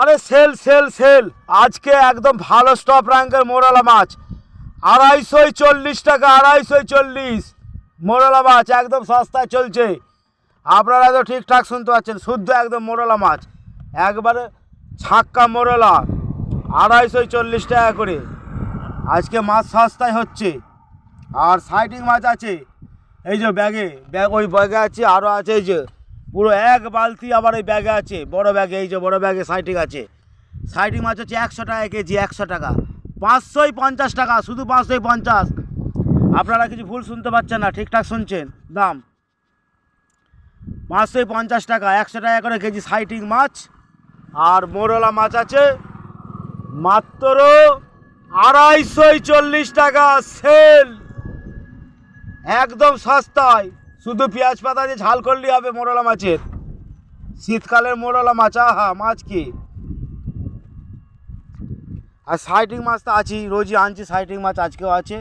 আরে sell sell sell. আজকে একদম ভালো স্টপ র্যাঙ্কের মোরালা মাছ। আড়াইশোই চল্লিশ টাকা, আড়াইশোই চল্লিশ। মোরালা মাছ একদম সস্তায় চলছে। আপনারা তো ঠিকঠাক শুনতে পাচ্ছেন, শুদ্ধ একদম মোরলা মাছ। একবারে ছাক্কা মোরলা, আড়াইশোই চল্লিশ টাকা করে। আজকে মাছ সস্তায় হচ্ছে। আর সাইটিং মাছ আছে। এই যে ব্যাগে, ব্যাগ, ওই ব্যাগে আছে আরও আছে এই যে। পুরো এক বালতি আবার এই ব্যাগে আছে, বড় ব্যাগে, এই যে বড় ব্যাগে সাইটিং আছে। সাইটিং মাছ হচ্ছে একশো টাকা কেজি, একশো টাকা। পাঁচশোই পঞ্চাশ টাকা, শুধু পাঁচশোই পঞ্চাশ। আপনারা কিছু ভুল শুনতে পাচ্ছেন না, ঠিকঠাক শুনছেন? দাম। পাঁচশোই পঞ্চাশ টাকা, একশো টাকা করে কেজি সাইটিং মাছ। আর মোরলা মাছ আছে, মাত্র আড়াইশোই চল্লিশ টাকা সেল। একদম সস্তায়। শুধু পেঁয়াজ পাতা দিয়ে ঝাল করলেই হবে মোরলা মাছের। শীতকালের মোরলা মাছ, আহা, মাছ কি? আর সাইটিং মাছ তো আছেই, রোজই আনছি সাইটিং মাছ, আজকেও আছে।